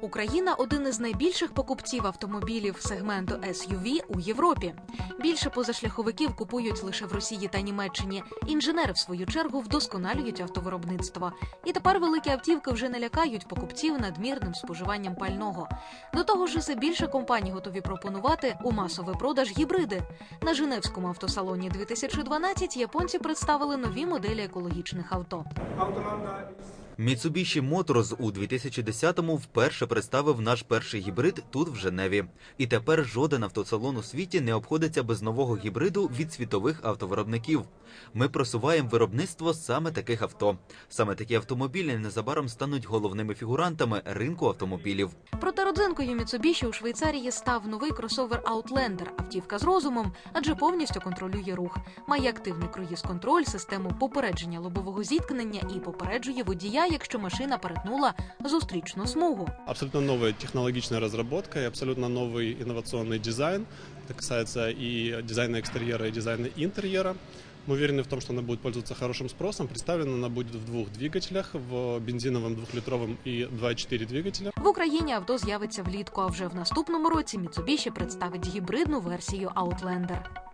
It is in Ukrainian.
Україна один із найбільших покупців автомобілів сегменту SUV у Європі. Більше позашляховиків купують лише в Росії та Німеччині. Інженери, в свою чергу, вдосконалюють автовиробництво. І тепер великі автівки вже не лякають покупців надмірним споживанням пального. До того ж, все більше компаній готові пропонувати у масовий продаж гібриди. На Женевському автосалоні 2012 японці представили нові моделі екологічних авто. Mitsubishi Motors у 2010-му вперше представив наш перший гібрид тут в Женеві. І тепер жоден автосалон у світі не обходиться без нового гібриду від світових автовиробників. Ми просуваємо виробництво саме таких авто. Саме такі автомобілі незабаром стануть головними фігурантами ринку автомобілів. Проте родзинкою Mitsubishi у Швейцарії став новий кросовер Outlander. Автівка з розумом, адже повністю контролює рух. Має активний круїз-контроль, систему попередження лобового зіткнення і попереджує водія, якщо машина перетнула зустрічну смугу. Абсолютно новая технологичная разработка и абсолютно новый инновационный дизайн. Это касается и дизайна экстерьера, и дизайна интерьера. Мы уверены в том, что она будет пользоваться хорошим спросом. Представлена она будет в двух двигателях, в бензиновом двухлитровом и 2.4 двигателя. В Україні авто з'явиться влітку, а вже в наступному році Mitsubishi представить гібридну версію Outlander.